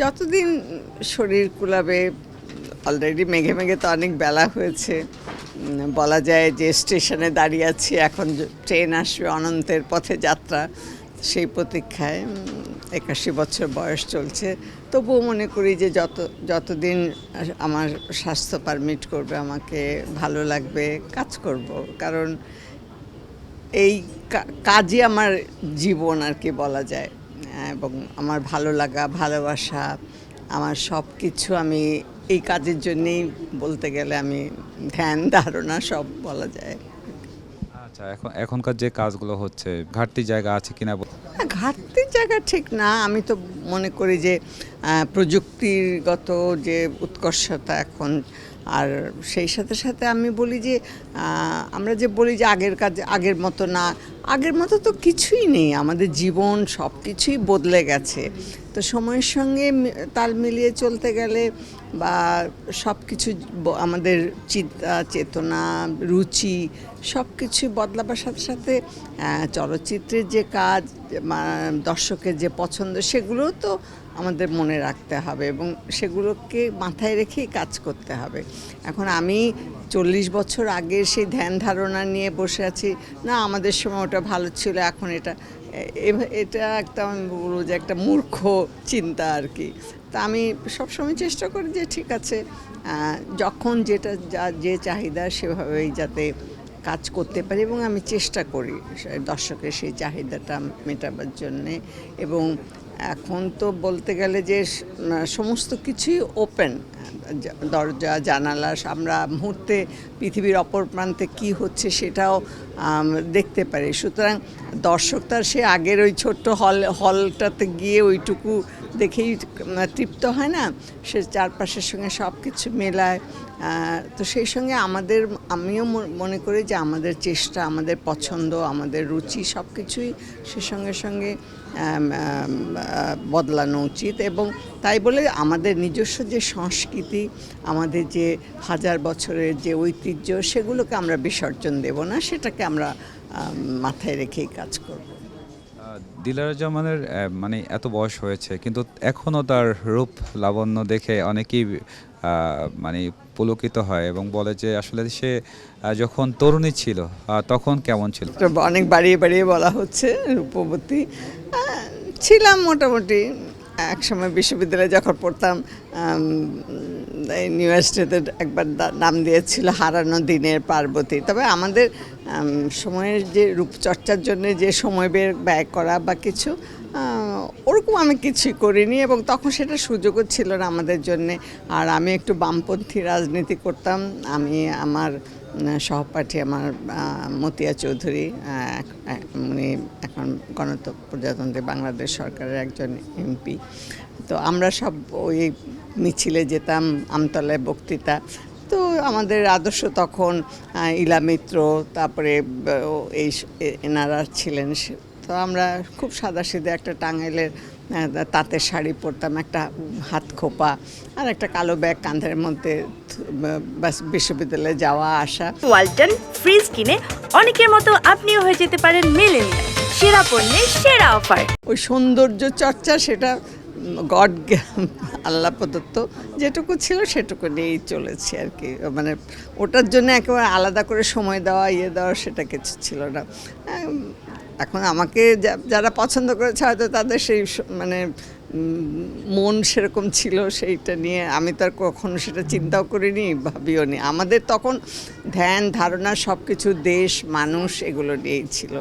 যতদিন শরীর কুলাবে অলরেডি মেঘে মেঘে তো অনেক বেলা হয়েছে। বলা যায় যে স্টেশনে দাঁড়িয়ে আছি, এখন ট্রেন আসবে অনন্তের পথে যাত্রা, সেই প্রতীক্ষায় একাশি বছর বয়স চলছে। তবুও মনে করি যে যত, যতদিন আমার স্বাস্থ্য পারমিট করবে, আমাকে ভালো লাগবে, কাজ করব। কারণ এই কাজই আমার জীবন আর কি বলা যায়। এবং আমার ভালো লাগা ভালোবাসা আমার সব কিছু আমি এই কাজের জন্যেই বলতে গেলে আমি ধ্যান ধারণা সব বলা যায়। আচ্ছা এখন এখনকার যে কাজগুলো হচ্ছে ঘাটতি জায়গা আছে কিনা না, ঘাটতির জায়গা ঠিক না। আমি তো মনে করি যে প্রযুক্তিগত যে উৎকর্ষতা এখন আর সেই সাথে সাথে আমি বলি যে আমরা যে বলি যে আগের কাজ আগের মতো না আগের মতো তো কিছুই নেই। আমাদের জীবন সব কিছুই বদলে গেছে। তো সময়ের সঙ্গে তাল মিলিয়ে চলতে গেলে বা সব কিছু আমাদের চিন্তা, চেতনা, রুচি সব কিছু বদলাবার সাথে সাথে চলচ্চিত্রের যে কাজ দর্শকের যে পছন্দ, সেগুলোও তো আমাদের মনে রাখতে হবে এবং সেগুলোকে মাথায় রেখেই কাজ করতে হবে। এখন আমি চল্লিশ বছর আগে সেই ধ্যান ধারণা নিয়ে বসে আছি। না, আমাদের সময় ওটা ভালো ছিল, এখন এটা এটা একটা আমি বলব যে একটা মূর্খ চিন্তা আর কি। তা আমি সবসময় চেষ্টা করি যে ঠিক আছে যখন যেটা, যা, যে চাহিদা সেভাবেই যাতে কাজ করতে পারি এবং আমি চেষ্টা করি দর্শকের সেই চাহিদাটা মেটাবার জন্যে এবং এখন তো বলতে গেলে যে সমস্ত কিছুই ওপেন দরজা, জানালা আমরা মুহূর্তে পৃথিবীর অপর প্রান্তে কী হচ্ছে সেটাও দেখতে পারি। সুতরাং দর্শক তার সে আগের ওই ছোট্ট হল, হলটাতে গিয়ে ওইটুকু দেখেই তৃপ্ত হয় না, সে চারপাশের সঙ্গে সব কিছু মেলায় তো সেই সঙ্গে আমাদের, আমিও মনে করি যে আমাদের চেষ্টা, আমাদের পছন্দ, আমাদের রুচি সব কিছুই সে সঙ্গে সঙ্গে বদলানো উচিত। এবং তাই বলে আমাদের নিজস্ব যে সংস্কৃতি, আমাদের যে হাজার বছরের যে ঐতিহ্য, সেগুলোকে আমরা বিসর্জন দেব না, সেটাকে আমরা মাথায় রেখেই কাজ করব। দিলারা জামানের মানে এত বয়স হয়েছে, কিন্তু এখনও তার রূপ লাবণ্য দেখে অনেকেই মানে পুলকিত হয় এবং বলে যে আসলে সে যখন তরুণী ছিল তখন কেমন ছিল? অনেক বাড়িয়ে বাড়িয়ে বলা হচ্ছে রূপবতী। ছিলাম মোটামুটি। এক সময় বিশ্ববিদ্যালয়ে যখন পড়তাম ইউনিভার্সিটিতে একবার নাম দিয়েছিল হারানো দিনের পার্বতী। তবে আমাদের সময়ের যে রূপচর্চার জন্য যে সময় বের, ব্যয় করা বা কিছু ওরকম আমি কিছুই করিনি এবং তখন সেটা সুযোগও ছিল না আমাদের জন্যে। আর আমি একটু বামপন্থী রাজনীতি করতাম। আমি আমার সহপাঠী আমার মতিয়া চৌধুরী উনি এখন গণতন্ত্র প্রজাতন্ত্রী বাংলাদেশ সরকারের একজন এমপি। তো আমরা সব ওই মিছিলে যেতাম আমতলায় বক্তৃতা। তো আমাদের আদর্শ তখন ইলা মিত্র তারপরে এই এনারা ছিলেন তো আমরা খুব সাদা সিধে একটা টাঙ্গাইলের তাঁতের শাড়ি পরতাম একটা হাত খোপা আর একটা কালো ব্যাগ কাঁধের মধ্যে বাস বিশ্ববিদ্যালয়ে যাওয়া আসা। ওয়ালটন ফ্রিজ কিনে অনেকের মতো আপনিও হয়ে যেতে পারেন মিলেনিয়াল। সেরা পণ্যের সেরা অফার। ওই সৌন্দর্য চর্চা সেটা গড আল্লাহ প্রদত্ত যেটুকু ছিল সেটুকু নিয়েই চলেছে আর কি। মানে ওটার জন্য একেবারে আলাদা করে সময় দেওয়া ইয়ে দেওয়া সেটা কিছু ছিল না। এখন আমাকে যারা পছন্দ করেছে হয়তো তাদের সেই মানে মন সেরকম ছিল সেইটা নিয়ে আমি তো আর কখনো সেটা চিন্তাও করিনি, ভাবিও নি। আমাদের তখন ধ্যান, ধারণা সব কিছু দেশ, মানুষ এগুলো নিয়েই ছিল।